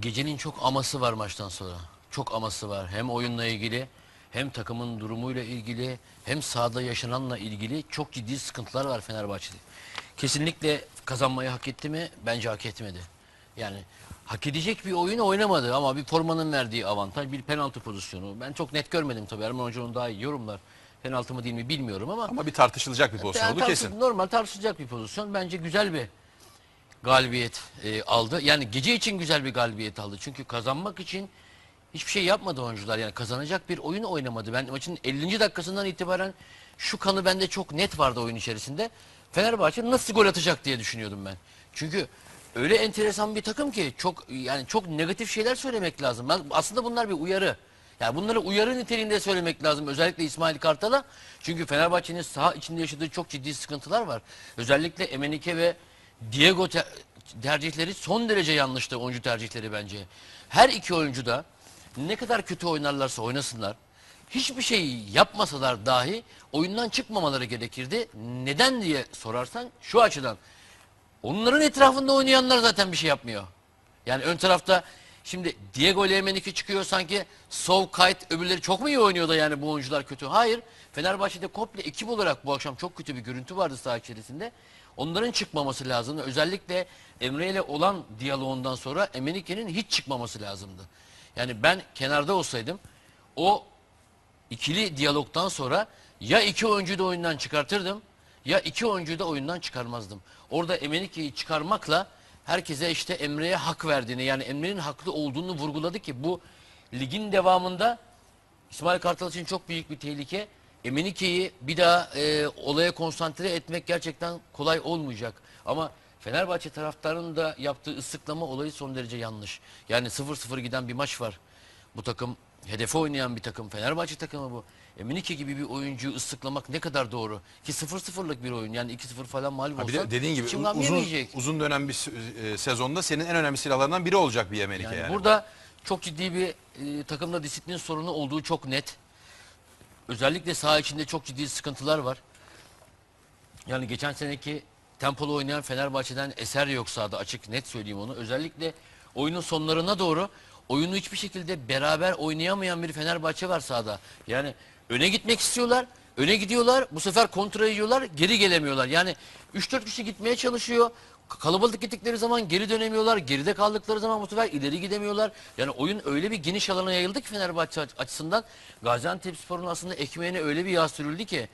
Gecenin çok aması var maçtan sonra. Çok aması var. Hem oyunla ilgili hem takımın durumuyla ilgili hem sahada yaşananla ilgili çok ciddi sıkıntılar var Fenerbahçe'de. Kesinlikle kazanmayı hak etti mi? Bence hak etmedi. Yani hak edecek bir oyun oynamadı ama bir formanın verdiği avantaj bir penaltı pozisyonu. Ben çok net görmedim tabii. Erman Hoca onu daha iyi yorumlar. Penaltı mı değil mi bilmiyorum ama Ama bir tartışılacak bir pozisyon yani oldu kesin. Normal tartışılacak bir pozisyon. Bence güzel bir galibiyet e, aldı. Yani gece için güzel bir galibiyet aldı. Çünkü kazanmak için hiçbir şey yapmadı oyuncular. Yani kazanacak bir oyun oynamadı. Ben maçın 50. dakikasından itibaren şu kanı bende çok net vardı oyun içerisinde. Fenerbahçe nasıl gol atacak diye düşünüyordum ben. Çünkü öyle enteresan bir takım ki çok yani çok negatif şeyler söylemek lazım. Ben, aslında bunlar bir uyarı. Yani bunları uyarı niteliğinde söylemek lazım. Özellikle İsmail Kartal'a. Çünkü Fenerbahçe'nin saha içinde yaşadığı çok ciddi sıkıntılar var. Özellikle Emenike ve Diego ter- tercihleri son derece yanlıştı oyuncu tercihleri bence. Her iki oyuncu da ne kadar kötü oynarlarsa oynasınlar hiçbir şey yapmasalar dahi oyundan çıkmamaları gerekirdi. Neden diye sorarsan şu açıdan onların etrafında oynayanlar zaten bir şey yapmıyor. Yani ön tarafta şimdi Diego ile Emenike çıkıyor sanki Sov, Kayt öbürleri çok mu iyi oynuyor da yani bu oyuncular kötü? Hayır. Fenerbahçe'de komple ekip olarak bu akşam çok kötü bir görüntü vardı saha içerisinde. Onların çıkmaması lazımdı. Özellikle Emre ile olan diyaloğundan sonra Emenike'nin hiç çıkmaması lazımdı. Yani ben kenarda olsaydım o ikili diyalogtan sonra ya iki oyuncuyu da oyundan çıkartırdım ya iki oyuncuyu da oyundan çıkarmazdım. Orada Emenike'yi çıkarmakla herkese işte Emre'ye hak verdiğini yani Emre'nin haklı olduğunu vurguladı ki bu ligin devamında İsmail Kartal için çok büyük bir tehlike. Emenike'yi bir daha e, olaya konsantre etmek gerçekten kolay olmayacak. Ama Fenerbahçe taraftarının da yaptığı ıslıklama olayı son derece yanlış. Yani 0-0 giden bir maç var. Bu takım hedefe oynayan bir takım. Fenerbahçe takımı bu. Emenike gibi bir oyuncuyu ıslıklamak ne kadar doğru? Ki 0-0'lık bir oyun. Yani 2-0 falan mağlup bir de dediğin gibi gam uzun yemeyecek. uzun dönem bir e, sezonda senin en önemli silahlarından biri olacak bir Emenike Yani yani. burada çok ciddi bir e, takımda disiplin sorunu olduğu çok net. Özellikle saha içinde çok ciddi sıkıntılar var. Yani geçen seneki tempolu oynayan Fenerbahçe'den eser yok sahada açık net söyleyeyim onu. Özellikle oyunun sonlarına doğru oyunu hiçbir şekilde beraber oynayamayan bir Fenerbahçe var sahada. Yani öne gitmek istiyorlar. Öne gidiyorlar. Bu sefer kontrol ediyorlar. Geri gelemiyorlar. Yani 3-4 kişi gitmeye çalışıyor. Kalabalık gittikleri zaman geri dönemiyorlar. Geride kaldıkları zaman bu sefer ileri gidemiyorlar. Yani oyun öyle bir geniş alana yayıldı ki Fenerbahçe açısından. Gaziantepspor'un aslında ekmeğine öyle bir yağ sürüldü ki